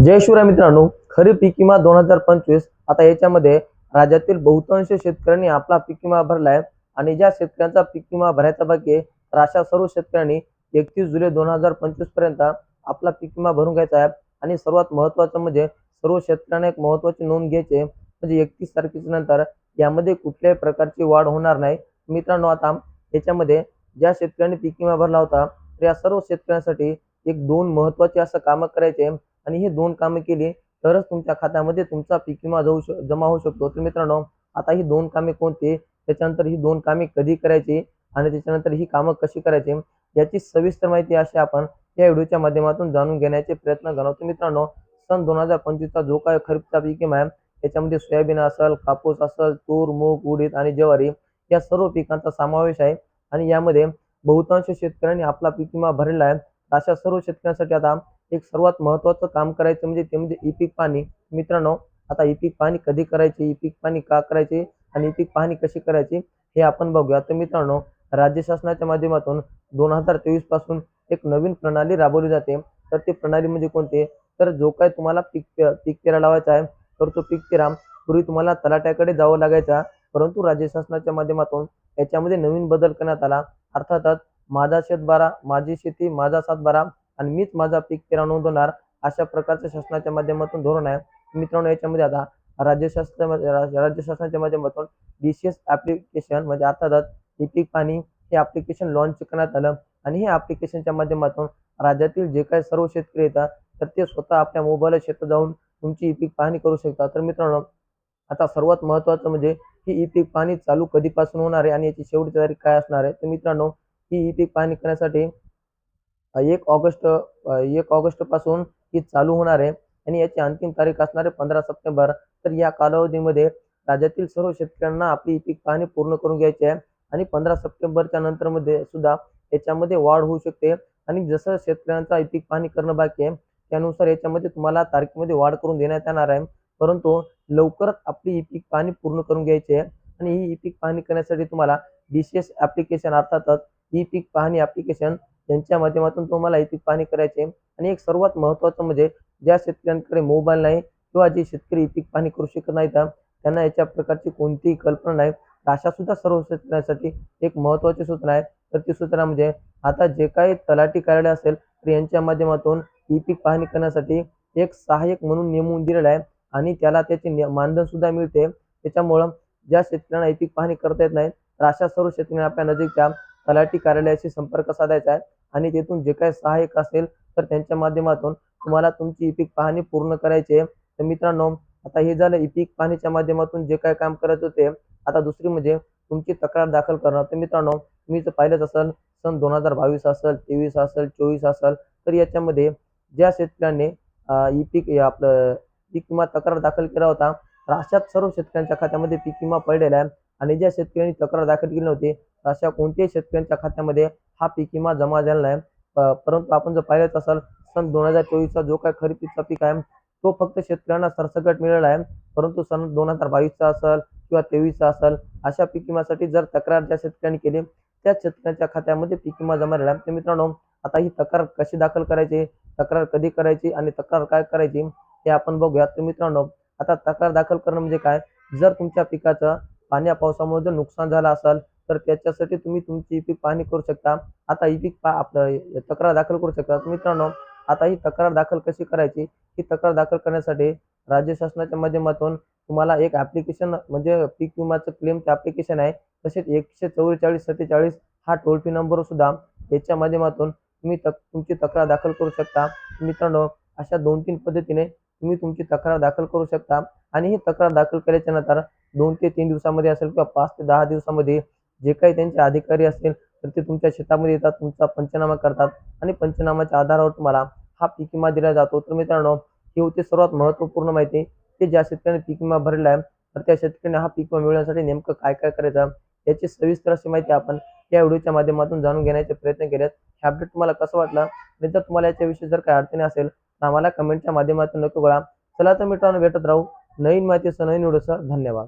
जय शिवराय मित्रांनो खरीप पीक विमा दोन हजार पंचवीस आता याच्यामध्ये राज्यातील बहुतांश शेतकऱ्यांनी आपला पीक विमा भरलाय आणि ज्या शेतकऱ्यांचा पीक विमा भरायचा बाकी आहे तर अशा सर्व शेतकऱ्यांनी एकतीस जुलै दोन हजार पंचवीसपर्यंत आपला पीक विमा भरून घ्यायचा आहे. आणि सर्वात महत्वाचं म्हणजे सर्व शेतकऱ्यांना एक महत्वाची नोंद घ्यायची म्हणजे एकतीस तारखेच्या नंतर यामध्ये कुठल्याही प्रकारची वाढ होणार नाही. मित्रांनो आता याच्यामध्ये ज्या शेतकऱ्यांनी पीक विमा भरला होता तर या सर्व शेतकऱ्यांसाठी एक दोन महत्त्वाचे असं कामं करायचे. आणि हे दोन कामे केली तरच तुमच्या खात्यामध्ये तुमचा पीक विमा जाऊ जमा होऊ शकतो. तर मित्रांनो आता ही दोन कामे कोणती त्याच्यानंतर ही दोन कामे कधी करायची आणि त्याच्यानंतर ही कामं कशी करायची याची सविस्तर माहिती अशी आपण या व्हिडिओच्या माध्यमातून जाणून घेण्याचे प्रयत्न करतो मित्रांनो सन दोन हजार पंचवीसचा जो काय खरीपचा पीक विमा आहे त्याच्यामध्ये सोयाबीन असेल कापूस असेल तूर मूग उडीद आणि ज्वारी या सर्व पिकांचा समावेश आहे. आणि यामध्ये बहुतांश शेतकऱ्यांनी आपला पीक विमा भरलेला आहे. अशा सर्व शेतकऱ्यांसाठी आता एक सर्वात महत्त्वाचं काम करायचं म्हणजे ते म्हणजे ई पीक पाणी. मित्रांनो आता ई पीक पाहणी कधी करायची ई पीक पाणी का करायची आणि ई पीक पाहणी कशी करायची हे आपण बघूया. तर मित्रांनो राज्य शासनाच्या माध्यमातून दोन हजार तेवीसपासून एक नवीन प्रणाली राबवली जाते. तर ती प्रणाली म्हणजे कोणती? तर जो काय तुम्हाला पीक पीक पेरा लावायचा आहे तर तो पीक पेरा पूर्वी तुम्हाला तलाट्याकडे जावं लागायचा. परंतु राज्य शासनाच्या माध्यमातून याच्यामध्ये नवीन बदल करण्यात आला. अर्थातच माझा शेतबारा माझी शेती माझा सातबारा आणि मीच माझा पीक पेरा नोंदवणार अशा प्रकारचं शासनाच्या माध्यमातून धोरण आहे. मित्रांनो याच्यामध्ये आता राज्य शासना राज्य शासनाच्या माध्यमातून डी सी एस ॲप्लिकेशन म्हणजे अर्थातच हे पीक पाणी हे ॲप्लिकेशन लॉन्च करण्यात आलं आणि हे ॲप्लिकेशनच्या माध्यमातून राज्यातील जे काही सर्व शेतकरी येतात तर ते स्वतः आपल्या मोबाईल शेतात जाऊन तुमची ई पीक पाहणी करू शकतात. तर मित्रांनो आता सर्वात महत्त्वाचं म्हणजे ही ई पीक पाहणी चालू कधीपासून होणार आहे आणि याची शेवटची तारीख काय असणार आहे? तर मित्रांनो ही ई पीक पाहणी करण्यासाठी एक ऑगस्ट एक ऑगस्टपासून ही चालू होणार आहे. आणि याची अंतिम तारीख असणार आहे पंधरा सप्टेंबर. तर या कालावधीमध्ये राज्यातील सर्व शेतकऱ्यांना आपली पीक पाहणी पूर्ण करून घ्यायची आहे. आणि पंधरा सप्टेंबरच्या नंतर मध्ये सुद्धा याच्यामध्ये वाढ होऊ शकते. आणि जसं शेतकऱ्यांचा पीक पाहणी करणं बाकी आहे त्यानुसार याच्यामध्ये तुम्हाला तारखेमध्ये वाढ करून देण्यात येणार आहे. परंतु लवकरच आपली ई पीक पाहणी पूर्ण करून घ्यायची आहे. आणि ही ई पीक पाहणी करण्यासाठी तुम्हाला डी सी एस ॲप्लिकेशन अर्थातच ई पीक पाहणी ॲप्लिकेशन यांच्या माध्यमातून तुम्हाला ई पीक पाहणी करायचे. आहे. आणि एक सर्वात महत्त्वाचं म्हणजे ज्या शेतकऱ्यांकडे मोबाईल नाही किंवा जे शेतकरी ई पीक पाहणी करू शकत नाहीत त्यांना याच्या प्रकारची कोणतीही कल्पना नाही. अशा सुद्धा सर्व शेतकऱ्यांसाठी एक महत्वाची सूचना आहे. तर ती सूचना म्हणजे आता जे काही तलाठी कार्यालय असेल तर यांच्या माध्यमातून ई पीक पाहणी करण्यासाठी एक सहाय्यक म्हणून नेमून दिलेला आहे. आणि त्याला त्याचे मानधन सुद्धा मिळते. त्याच्यामुळं ज्या शेतकऱ्यांना ई पीक पाहणी करता येत नाही तर अशा सर्व शेतकऱ्यांना आपल्या नजीकच्या तलाठी कार्यालयाशी संपर्क साधायचा आहे. आणि तेथून जे काही सहाय्यक असेल तर त्यांच्या माध्यमातून तुम्हाला तुमची ई पीक पाहणी पूर्ण करायची आहे. तर मित्रांनो आता हे झालं ई पीक पाहणीच्या माध्यमातून जे काय काम करत होते आता दुसरी म्हणजे तुमची तक्रार दाखल करणं तर मित्रांनो तुम्ही जर पाहिलंच असेल सन दोन हजार बावीस असेल तेवीस असेल चोवीस असेल तर याच्यामध्ये ज्या शेतकऱ्यांनी ई पीक आपलं पीक विमा तक्रार दाखल केला होता तर अशाच सर्व शेतकऱ्यांच्या खात्यामध्ये पीक विमा पडलेला आहे. आणि ज्या शेतकऱ्यांनी तक्रार दाखल केली नव्हती अशा कोणत्याही शेतकऱ्यांच्या खात्यामध्ये हा पीक विमा जमा झालेला नाही परंतु आपण जर पाहिलंच असेल सन दोन हजार चोवीसचा जो काय खरीपीचा पीक आहे तो फक्त शेतकऱ्यांना सरसकट मिळाला आहे. परंतु सन दोन हजार बावीसचा असेल किंवा तेवीसचा असेल अशा पीक विम्यासाठी जर तक्रार ज्या शेतकऱ्यांनी केली त्या शेतकऱ्यांच्या खात्यामध्ये पीक विमा जमा झाला आहे. तर मित्रांनो आता ही तक्रार कशी दाखल करायची तक्रार कधी करायची आणि तक्रार काय करायची हे आपण बघूया. तर मित्रांनो आता तक्रार दाखल करणं म्हणजे काय? जर तुमच्या पिकाचं पाण्या पावसामुळे जर नुकसान झालं असेल तर त्याच्यासाठी तुम्ही तुमची ई पीक पाहणी करू शकता. आता ई पीक पा आपलं तक्रार दाखल करू शकता. मित्रांनो आता ही तक्रार दाखल कशी करायची? ही तक्रार दाखल करण्यासाठी राज्य शासनाच्या माध्यमातून तुम्हाला एक ॲप्लिकेशन म्हणजे पीक विमाचं क्लेमचं ॲप्लिकेशन आहे. तसेच एकशे चव्वेचाळीस सत्तेचाळीस हा टोल फ्री नंबर सुद्धा याच्या माध्यमातून तुम्ही तक तुमची तक्रार दाखल करू शकता. मित्रांनो अशा दोन तीन पद्धतीने तुम्ही तुमची तक्रार दाखल करू शकता. आणि ही तक्रार दाखल केल्याच्यानंतर दोन ते तीन दिवसामध्ये असेल किंवा पाच ते दहा दिवसामध्ये जे काही त्यांचे अधिकारी असतील तर ते तुमच्या शेतामध्ये येतात तुमचा पंचनामा करतात आणि पंचनामाच्या आधारावर तुम्हाला हा पीक विमा दिला जातो. तर मित्रांनो ही होती सर्वात महत्त्वपूर्ण माहिती. की ज्या शेतकऱ्यांनी पीक विमा भरलेला आहे तर त्या शेतकऱ्यांनी हा पीक विमा मिळवण्यासाठी नेमकं काय काय करायचं याची सविस्तर अशी माहिती आपण या व्हिडिओच्या माध्यमातून जाणून घेण्याचे प्रयत्न केलेत. हे अपडेट तुम्हाला कसं वाटलं आणि जर तुम्हाला याच्याविषयी जर काही अडचणी असेल तर आम्हाला कमेंटच्या माध्यमातून नक्की कळा चला तर मित्रांनो भेटत राहू नवीन माहितीसह नवीन व्हिडिओसह. धन्यवाद.